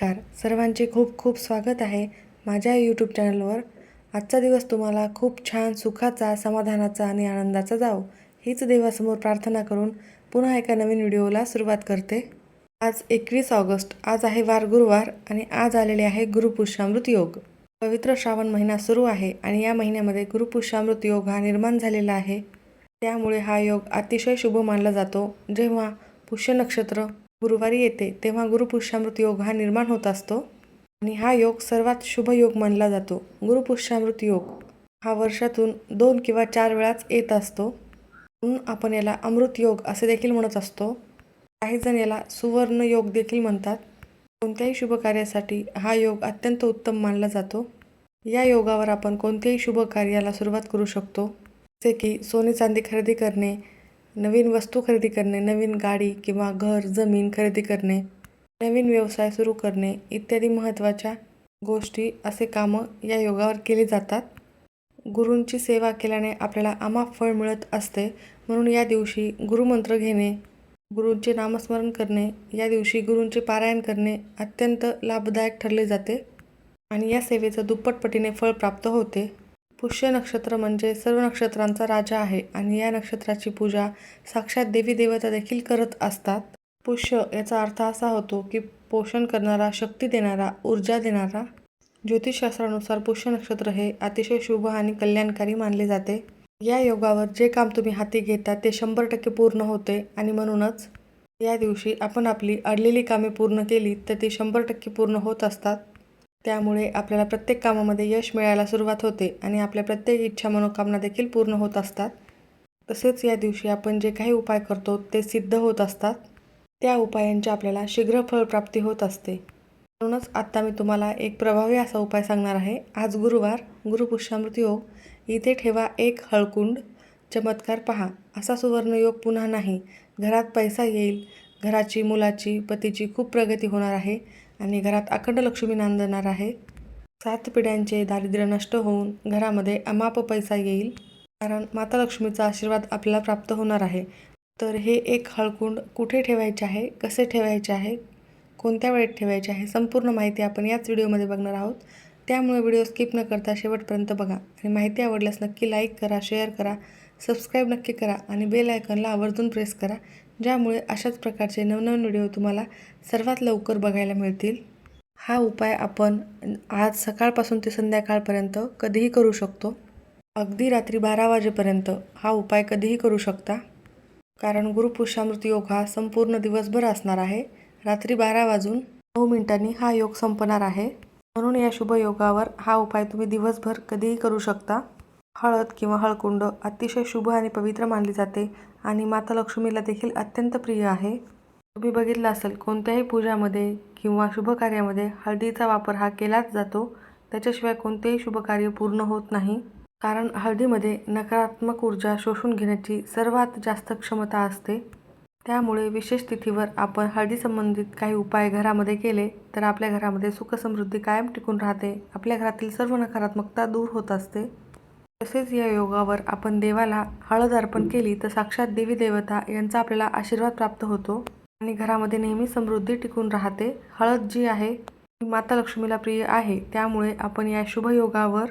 नमस्कार. सर्वांचे खूप खूप स्वागत आहे माझ्या यूट्यूब चॅनलवर आजचा दिवस तुम्हाला खूप छान सुखाचा समाधानाचा आणि आनंदाचा जावो. हीच देवासमोर प्रार्थना करून पुन्हा एका नवीन व्हिडिओला सुरुवात करते. आज एकवीस ऑगस्ट. आज आहे वार गुरुवार आणि आज आलेले आहे गुरुपुष्यामृत योग. पवित्र श्रावण महिना सुरू आहे आणि या महिन्यामध्ये गुरुपुष्यामृत योग हा निर्माण झालेला आहे. त्यामुळे हा योग अतिशय शुभ मानला जातो. जेव्हा पुष्य नक्षत्र गुरुवारी येते तेव्हा गुरुपुष्यामृत योग हा निर्माण होत असतो आणि हा योग सर्वात शुभ योग मानला जातो. गुरुपुष्यामृत योग हा वर्षातून दोन किंवा चार वेळाच येत असतो. म्हणून आपण याला अमृत योग असे देखील म्हणत असतो. काही जण याला सुवर्ण योग देखील म्हणतात. कोणत्याही शुभ कार्यासाठी हा योग अत्यंत उत्तम मानला जातो. या योगावर आपण कोणत्याही शुभ कार्याला सुरुवात करू शकतो. जसे की सोने चांदी खरेदी करणे नवीन वस्तू खरेदी करणे नवीन गाडी किंवा घर जमीन खरेदी करणे नवीन व्यवसाय सुरू करणे इत्यादी महत्त्वाच्या गोष्टी असे कामं या योगावर केली जातात. गुरूंची सेवा केल्याने आपल्याला अमाप फळ मिळत असते म्हणून या दिवशी गुरुमंत्र घेणे गुरूंचे नामस्मरण करणे या दिवशी गुरूंचे पारायण करणे अत्यंत लाभदायक ठरले जाते आणि या सेवेचं दुप्पटपटीने फळ प्राप्त होते. पुष्य नक्षत्र म्हणजे सर्व नक्षत्रांचा राजा आहे आणि या नक्षत्राची पूजा साक्षात देवी देवता देखील करत असतात. पुष्य याचा अर्थ असा होतो की पोषण करणारा शक्ती देणारा ऊर्जा देणारा. ज्योतिषशास्त्रानुसार पुष्य नक्षत्र हे अतिशय शुभ आणि कल्याणकारी मानले जाते. या योगावर जे काम तुम्ही हाती घेता ते शंभर टक्के पूर्ण होते आणि म्हणूनच या दिवशी आपण आपली अडलेली कामे पूर्ण केली तर ती शंभर टक्के पूर्ण होत असतात. त्यामुळे आपल्याला प्रत्येक कामामध्ये यश मिळायला सुरुवात होते आणि आपल्या प्रत्येक इच्छा मनोकामना देखील पूर्ण होत असतात. तसेच या दिवशी आपण जे काही उपाय करतो ते सिद्ध होत असतात. त्या उपायांची आपल्याला शीघ्र फळप्राप्ती होत असते. म्हणूनच आत्ता मी तुम्हाला एक प्रभावी असा उपाय सांगणार आहे. आज गुरुवार गुरुपुष्यामृत योग. इथे ठेवा एक हळकुंड. चमत्कार पहा. असा सुवर्णयोग पुन्हा नाही. घरात पैसा येईल. घराची मुलाची पतीची खूप प्रगती होणार आहे. आणि घरात अखंड लक्ष्मी नांदणार आहे. सात पिढ्यांचे दारिद्र्य नष्ट होऊन घरामध्ये अमाप पैसा येईल. कारण माता लक्ष्मीचा आशीर्वाद आपल्याला प्राप्त होणार आहे. तर हे एक हळकुंड कुठे ठेवायचे आहे? कसे ठेवायचे आहे? कोणत्या वेळेत ठेवायचे आहे? संपूर्ण माहिती आपण याच व्हिडिओमध्ये बघणार आहोत. त्यामुळे व्हिडिओ स्किप न करता शेवटपर्यंत बघा. आणि माहिती आवडल्यास नक्की लाईक करा शेअर करा सबस्क्राईब नक्की करा आणि बेल आयकॉनला आवर्जून प्रेस करा. ज्यामुळे अशाच प्रकारचे नवनवीन व्हिडिओ तुम्हाला सर्वात लवकर बघायला मिळतील. हा उपाय आपण आज सकाळपासून ते संध्याकाळपर्यंत कधीही करू शकतो. अगदी रात्री बारा वाजेपर्यंत हा उपाय कधीही करू शकता. कारण गुरुपुष्यामृत योग हा संपूर्ण दिवसभर असणार आहे. रात्री बारा वाजून नऊ मिनिटांनी हा योग संपणार आहे. म्हणून या शुभ योगावर हा उपाय तुम्ही दिवसभर कधीही करू शकता. हळद किंवा हळकुंड अतिशय शुभ आणि पवित्र मानली जाते आणि माता लक्ष्मीला देखील अत्यंत प्रिय आहे. तुम्ही बघितलं असेल कोणत्याही पूजामध्ये किंवा शुभ कार्यामध्ये हळदीचा वापर हा केलाच जातो. त्याच्याशिवाय कोणतेही शुभ कार्य पूर्ण होत नाही. कारण हळदीमध्ये नकारात्मक ऊर्जा शोषून घेण्याची सर्वात जास्त क्षमता असते. त्यामुळे विशेष तिथीवर आपण हळदी संबंधित काही उपाय घरामध्ये केले तर आपल्या घरामध्ये सुखसमृद्धी कायम टिकून राहते. आपल्या घरातील सर्व नकारात्मकता दूर होत असते. तसेच या योगावर आपण देवाला हळद अर्पण केली तर साक्षात देवी देवता यांचा आपल्याला आशीर्वाद प्राप्त होतो. आणि घरामध्ये नेहमी समृद्धी टिकून राहते. हळद जी आहे ती माता लक्ष्मीला प्रिय आहे. त्यामुळे आपण या शुभ योगावर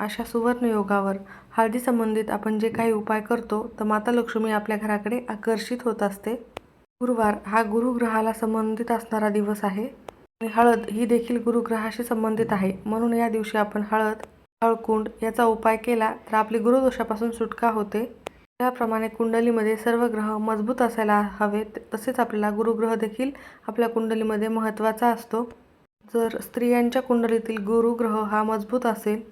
अशा सुवर्ण योगावर हळदी संबंधित आपण जे काही उपाय करतो तर माता लक्ष्मी आपल्या घराकडे आकर्षित होत असते. गुरुवार हा गुरुग्रहाला संबंधित असणारा दिवस आहे. आणि हळद ही देखील गुरुग्रहाशी संबंधित आहे. म्हणून या दिवशी आपण हळद हळकुंड याचा उपाय केला तर आपली गुरुदोषापासून सुटका होते. त्याप्रमाणे कुंडलीमध्ये सर्व ग्रह मजबूत असायला हवेत तसेच आपल्याला गुरुग्रह देखील आपल्या कुंडलीमध्ये महत्त्वाचा असतो. जर स्त्रियांच्या कुंडलीतील गुरुग्रह हा मजबूत असेल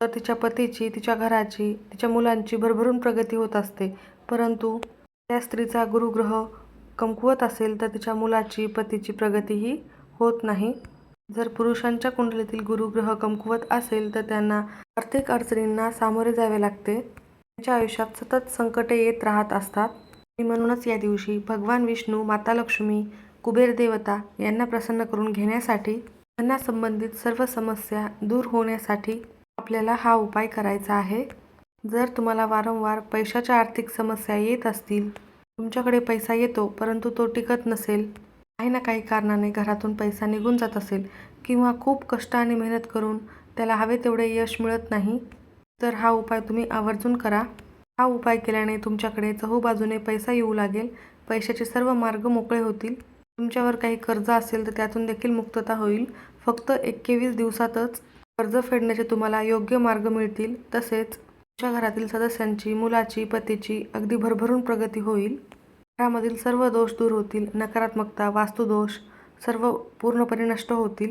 तर तिच्या पतीची तिच्या घराची तिच्या मुलांची भरभरून प्रगती होत असते. परंतु त्या स्त्रीचा गुरुग्रह कमकुवत असेल तर तिच्या मुलाची पतीची प्रगतीही होत नाही. जर पुरुषांच्या कुंडलीतील गुरुग्रह कमकुवत असेल तर त्यांना आर्थिक अडचणींना सामोरे जावे लागते. त्यांच्या आयुष्यात सतत संकटे येत राहत असतात. आणि म्हणूनच या दिवशी भगवान विष्णू माता लक्ष्मी कुबेर देवता यांना प्रसन्न करून घेण्यासाठी त्यांना संबंधित सर्व समस्या दूर होण्यासाठी आपल्याला हा उपाय करायचा आहे. जर तुम्हाला वारंवार पैशाच्या आर्थिक समस्या येत असतील तुमच्याकडे पैसा येतो परंतु तो टिकत नसेल काही ना काही कारणाने घरातून पैसा निघून जात असेल किंवा खूप कष्ट आणि मेहनत करून त्याला हवे तेवढे यश मिळत नाही तर हा उपाय तुम्ही आवर्जून करा. हा उपाय केल्याने तुमच्याकडे चहूबाजूने पैसा येऊ लागेल पैशाचे सर्व मार्ग मोकळे होतील. तुमच्यावर काही कर्ज असेल तर त्यातून देखील मुक्तता होईल. फक्त एकवीस दिवसातच कर्ज फेडण्याचे तुम्हाला योग्य मार्ग मिळतील तसेच तुमच्या घरातील सदस्यांची मुलाची पतीची अगदी भरभरून प्रगती होईल. घरामधील सर्व दोष दूर होतील नकारात्मकता वास्तुदोष सर्व पूर्णपणे नष्ट होतील.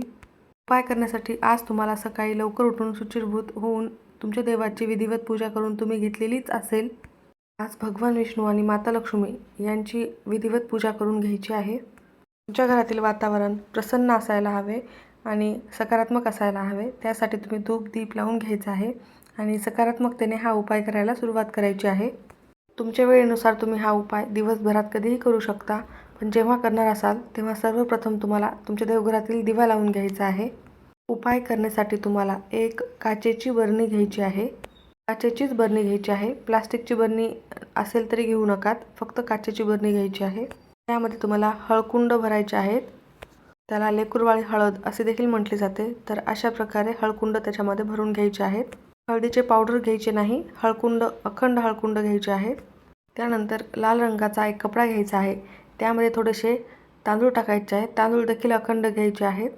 उपाय करण्यासाठी आज तुम्हाला सकाळी लवकर उठून शुचिर्भूत होऊन तुमच्या देवाची विधिवत पूजा करून तुम्ही घेतलेलीच असेल. आज भगवान विष्णू आणि माता लक्ष्मी यांची विधिवत पूजा करून घ्यायची आहे. तुमच्या घरातील वातावरण प्रसन्न असायला हवे आणि सकारात्मक असायला हवे त्यासाठी तुम्ही धूप दीप लावून घ्यायचा आहे आणि सकारात्मकतेने हा उपाय करायला सुरुवात करायची आहे. तुमच्या वेळेनुसार तुम्ही हा उपाय दिवसभरात कधीही करू शकता. पण जेव्हा करणार असाल तेव्हा सर्वप्रथम तुम्हाला तुमच्या देवघरातील दिवा लावून घ्यायचा आहे. उपाय करण्यासाठी तुम्हाला एक काचेची बरणी घ्यायची आहे. काचेचीच बरणी घ्यायची आहे. प्लास्टिकची बरणी असेल तरी घेऊ नकात. फक्त काचेची बरणी घ्यायची आहे. त्यामध्ये तुम्हाला हळकुंड भरायचे आहेत. त्याला लेकुरवाळी हळद असे देखील म्हटले जाते. तर अशा प्रकारे हळकुंड त्याच्यामध्ये भरून घ्यायचे आहेत. हळदीचे पावडर घ्यायचे नाही हळकुंड अखंड हळकुंड घ्यायचे आहे. त्यानंतर लाल रंगाचा एक कपडा घ्यायचा आहे. त्यामध्ये थोडेसे तांदूळ टाकायचे आहेत तांदूळ देखील अखंड घ्यायचे आहेत.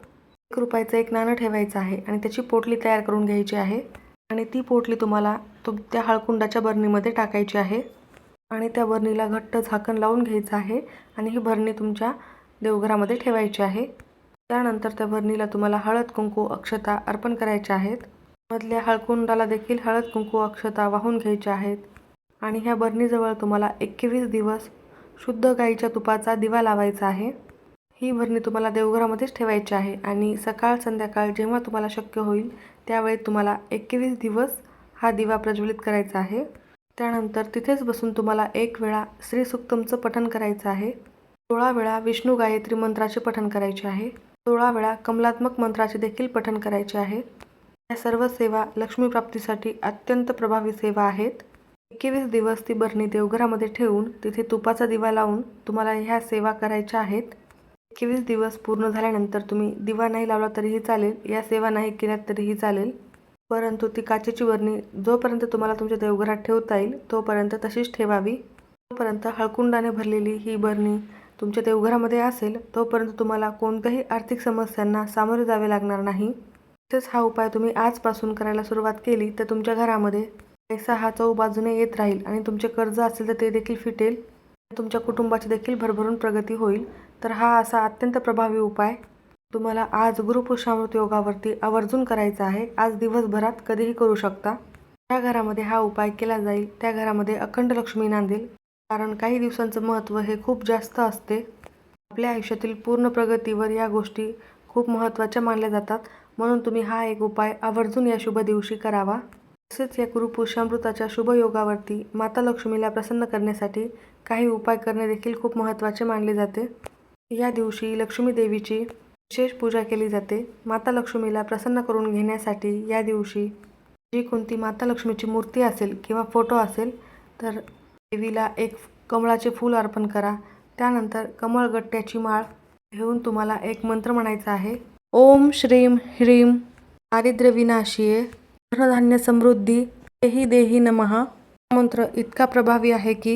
एक रुपयाचं एक नाणं ठेवायचं आहे आणि त्याची पोटली तयार करून घ्यायची आहे. आणि ती पोटली तुम्हाला तुम त्या हळकुंडाच्या बरणीमध्ये टाकायची आहे. आणि त्या बरणीला घट्ट झाकण लावून घ्यायचं आहे आणि ही बरणी तुमच्या देवघरामध्ये ठेवायची आहे. त्यानंतर त्या बरणीला तुम्हाला हळद कुंकू अक्षता अर्पण करायच्या आहेत. मधल्या हळकुंडाला देखील हळद कुंकू अक्षता वाहून घ्यायच्या आहेत. आणि ह्या बरणीजवळ तुम्हाला एकवीस दिवस शुद्ध गाईच्या तुपाचा दिवा लावायचा आहे. ही भरणी तुम्हाला देवघरामध्येच ठेवायची आहे आणि सकाळ संध्याकाळ जेव्हा तुम्हाला शक्य होईल त्यावेळी तुम्हाला एकवीस दिवस हा दिवा प्रज्वलित करायचा आहे. त्यानंतर तिथेच बसून तुम्हाला एक वेळा श्रीसुक्तमचं पठण करायचं आहे. सोळा वेळा विष्णू गायत्री मंत्राचे पठण करायचे आहे. सोळा वेळा कमलात्मक मंत्राचे देखील पठण करायचे आहे. या सर्व सेवा लक्ष्मी प्राप्तीसाठी अत्यंत प्रभावी सेवा आहेत. एकवीस दिवस ती बरणी देवघरामध्ये ठेवून तिथे तुपाचा दिवा लावून तुम्हाला ह्या सेवा करायच्या आहेत. एकवीस दिवस पूर्ण झाल्यानंतर तुम्ही दिवा नाही लावला तरीही चालेल या सेवा नाही केल्यात तरीही चालेल. परंतु ती काचेची बरणी जोपर्यंत तुम्हाला तुमच्या देवघरात ठेवता येईल तोपर्यंत तशीच ठेवावी. तोपर्यंत हळकुंडाने भरलेली ही बरणी तुमच्या देवघरामध्ये असेल तोपर्यंत तुम्हाला कोणत्याही आर्थिक समस्यांना सामोरे जावे लागणार नाही. तसेच हा उपाय तुम्ही आजपासून करायला सुरुवात केली तर तुमच्या घरामध्ये पैसा हा चौ बाजूने येत राहील आणि तुमचे कर्ज असेल तर ते देखील फिटेल. तुमच्या कुटुंबाची देखील भरभरून प्रगती होईल. तर हा असा अत्यंत प्रभावी उपाय. तुम्हाला आज गुरुपुरुषामृत योगावरती आवर्जून करायचा आहे. आज दिवसभरात कधीही करू शकता. ज्या घरामध्ये हा उपाय केला जाईल त्या घरामध्ये अखंड लक्ष्मी नांदेल. कारण काही दिवसांचं महत्त्व हे खूप जास्त असते. आपल्या आयुष्यातील पूर्ण प्रगतीवर या गोष्टी खूप महत्त्वाच्या मानल्या जातात. म्हणून तुम्ही हा एक उपाय आवर्जून या शुभ दिवशी करावा. तसेच या गुरुपुरुषामृताच्या शुभ योगावरती माता लक्ष्मीला प्रसन्न करण्यासाठी काही उपाय करणे देखील खूप महत्त्वाचे मानले जाते. या दिवशी लक्ष्मी देवीची विशेष पूजा केली जाते. माता लक्ष्मीला प्रसन्न करून घेण्यासाठी या दिवशी जी कोणती माता लक्ष्मीची मूर्ती असेल किंवा फोटो असेल तर देवीला एक कमळाचे फूल अर्पण करा. त्यानंतर कमळगट्ट्याची माळ घेऊन तुम्हाला एक मंत्र म्हणायचा आहे. ओम श्रीम ह्रीम दारिद्र्यविनाशिये धनधान्य समृद्धी देही देही नमः. मंत्र इतका प्रभावी आहे की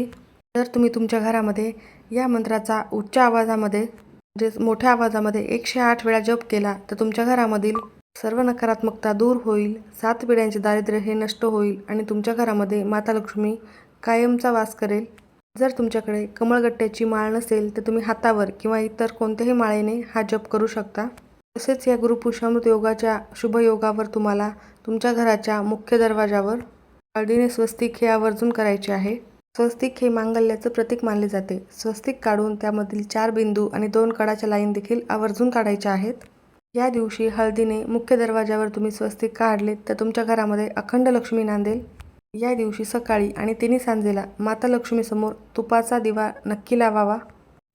जर तुम्ही तुमच्या घरामध्ये या मंत्राचा उच्च आवाजामध्ये म्हणजेच मोठ्या आवाजामध्ये एकशे आठ वेळा जप केला तर तुमच्या घरामधील सर्व नकारात्मकता दूर होईल सात पिढ्यांचे दारिद्र्य हे नष्ट होईल आणि तुमच्या घरामध्ये माता लक्ष्मी कायमचा वास करेल. जर तुमच्याकडे कमळगट्ट्याची माळ नसेल तर तुम्ही हातावर किंवा इतर कोणत्याही माळेने हा जप करू शकता. तसेच या गुरुपुषामृत योगाच्या शुभयोगावर तुम्हाला तुमच्या घराच्या मुख्य दरवाजावर हळदीने स्वस्तिक हे आवर्जून करायचे आहे. स्वस्तिक हे मांगल्याचं प्रतीक मानले जाते. स्वस्तिक काढून त्यामधील चार बिंदू आणि दोन कडाच्या लाईन देखील आवर्जून काढायच्या आहेत. या दिवशी हळदीने मुख्य दरवाजावर तुम्ही स्वस्तिक काढले तर तुमच्या घरामध्ये अखंड लक्ष्मी नांदेल. या दिवशी सकाळी आणि तिन्ही सांजेला माता लक्ष्मीसमोर तुपाचा दिवा नक्की लावावा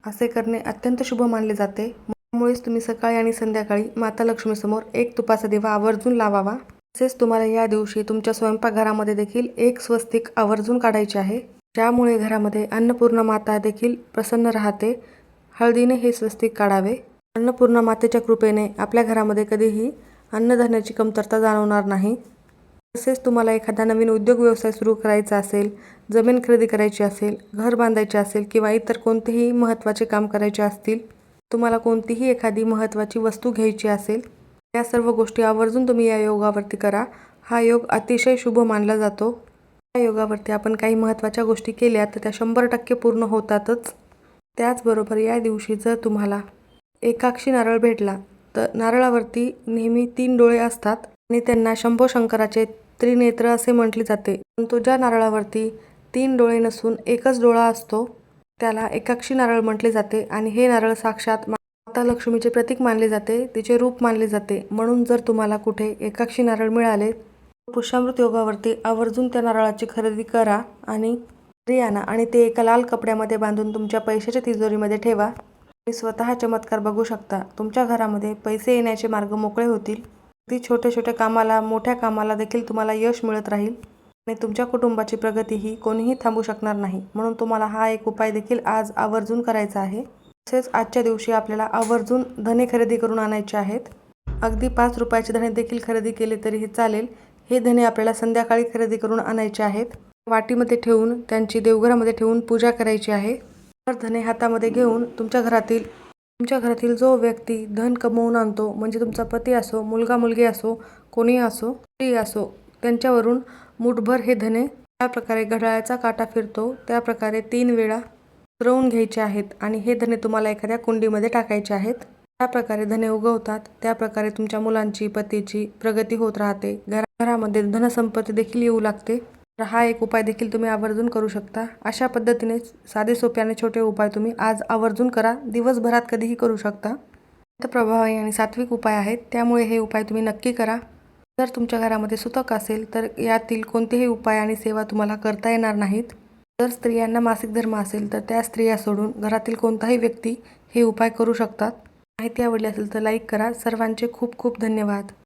असे करणे अत्यंत शुभ मानले जाते. त्यामुळेच तुम्ही सकाळी आणि संध्याकाळी माता लक्ष्मीसमोर एक तुपाचा दिवा आवर्जून लावावा. तसेच तुम्हाला या दिवशी तुमच्या स्वयंपाकघरामध्ये देखील एक स्वस्तिक आवर्जून काढायचे आहे. ज्यामुळे घरामध्ये अन्नपूर्ण माता देखील प्रसन्न राहते. हळदीने हे स्वस्तिक काढावे. अन्नपूर्णा मातेच्या कृपेने आपल्या घरामध्ये कधीही अन्नधान्याची कमतरता जाणवणार नाही. तसेच तुम्हाला एखादा नवीन उद्योग व्यवसाय सुरू करायचा असेल जमीन खरेदी करायची असेल घर बांधायचे असेल किंवा इतर कोणतेही महत्त्वाचे काम करायचे असतील तुम्हाला कोणतीही एखादी महत्त्वाची वस्तू घ्यायची असेल या सर्व गोष्टी आवर्जून तुम्ही या योगावरती करा. हा योग अतिशय शुभ मानला जातो. या योगावरती आपण काही महत्त्वाच्या गोष्टी केल्या तर त्या शंभर टक्के पूर्ण होतातच. त्याचबरोबर या दिवशी जर तुम्हाला एकाक्षी नारळ भेटला तर नारळावरती नेहमी तीन डोळे असतात आणि त्यांना शंभो शंकराचे त्रिनेत्र असे म्हटले जाते. परंतु ज्या नारळावरती तीन डोळे नसून एकच डोळा असतो त्याला एकाक्षी नारळ म्हटले जाते आणि हे नारळ साक्षात माता लक्ष्मीचे प्रतीक मानले जाते तिचे रूप मानले जाते. म्हणून जर तुम्हाला कुठे एकाक्षी नारळ मिळाले पुष्यामृत योगावरती आवर्जून त्या नारळाची खरेदी करा आणि घरी आणा आणि ते एका लाल कपड्यामध्ये बांधून तुमच्या पैशाच्या तिजोरीमध्ये ठेवा. तुम्ही स्वतः चमत्कार बघू शकता. तुमच्या घरामध्ये पैसे येण्याचे मार्ग मोकळे होतील. अगदी छोट्या छोट्या कामाला मोठ्या कामाला देखील तुम्हाला यश मिळत राहील. आणि तुमच्या कुटुंबाची प्रगती ही कोणीही थांबू शकणार नाही. म्हणून तुम्हाला हा एक उपाय देखील आज आवर्जून करायचा आहे. तसेच आजच्या दिवशी आपल्याला आवर्जून धने खरेदी करून आणायचे आहेत. अगदी पाच रुपयाचे धणे देखील खरेदी केले तरीही चालेल. हे धने आपल्याला संध्याकाळी खरेदी करून आणायचे आहेत. वाटीमध्ये ठेवून त्यांची देवघरामध्ये ठेवून पूजा करायची आहे. तर धने हातामध्ये घेऊन तुमच्या घरातील तुमच्या घरातील जो व्यक्ती धन कमवून आणतो म्हणजे तुमचा पती असो मुलगा मुलगी असो कोणी असो स्त्री असो त्यांच्यावरून मुठभर हे धने ज्या प्रकारे घड्याळाचा काटा फिरतो त्या प्रकारे तीन वेळा उतरवून घ्यायचे आहेत आणि हे धने तुम्हाला एखाद्या कुंडीमध्ये टाकायचे आहेत. त्या प्रकारे धने उगवतात त्या प्रकारे तुमच्या मुलांची पतीची प्रगती होत राहते. घरा घरामध्ये धनसंपत्ती देखील येऊ लागते. तर हा एक उपाय देखील तुम्ही आवर्जून करू शकता. अशा पद्धतीने साधे सोपे आणि छोटे उपाय तुम्ही आज आवर्जून करा. दिवसभरात कधीही करू शकता. प्रभावी आणि सात्विक उपाय आहेत. त्यामुळे हे उपाय तुम्ही नक्की करा. जर तुमच्या घरामध्ये सुतक असेल तर यातील कोणतेही उपाय आणि सेवा तुम्हाला करता येणार नाहीत. जर स्त्रियांना मासिक धर्म असेल तर त्या स्त्रिया सोडून घरातील कोणताही व्यक्ती हे उपाय करू शकतात. माहिती आवडली असेल तर लाईक करा. सर्वांचे खूप खूप धन्यवाद.